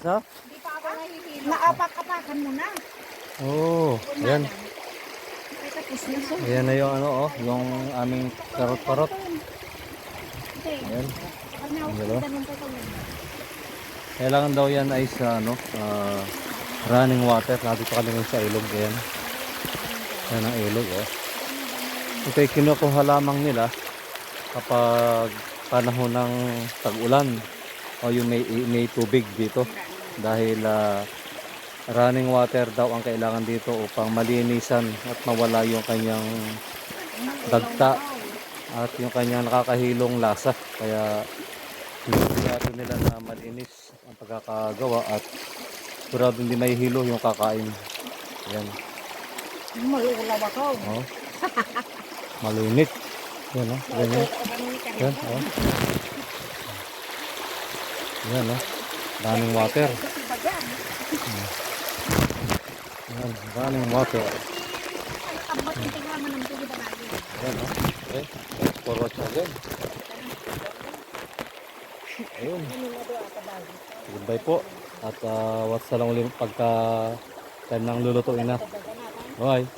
Isa? Hindi pa ako nahihilo. Naapak-apakan mo na. Oo. Oh, yan. Ay, tapos na siya. Ayan na yung ano oh, yung aming karot-karot. Okay. Ayan. Ano, Dalawa. Kailangan daw yan ay sa ano, ah, running water. Nandito kami ngayon sa ilog. Ayan. Yan ang ilog oh. Ito ay kinukuha lamang nila kapag panahon ng tag-ulan o yung may, may tubig dito. Dahil ah, running water daw ang kailangan dito upang malinisan at mawala yung kanyang dagta at yung kanyang nakakahilong lasa. Kaya sigurado nila na malinis ang pagkakagawa at sigurado hindi may hilo yung kakain. Yan. Malulaw ako. Oh. Malinit. Yan oh. Ganyan. Yan oh. Yan oh. Daming water. Yan. Daming water. Abot yung tingnan ng tubig na lagi. Yan oh. For watching again. Ayun. Goodbye po. At uh, what's sa lang ulit pagka time ng lulutuin na. Bye.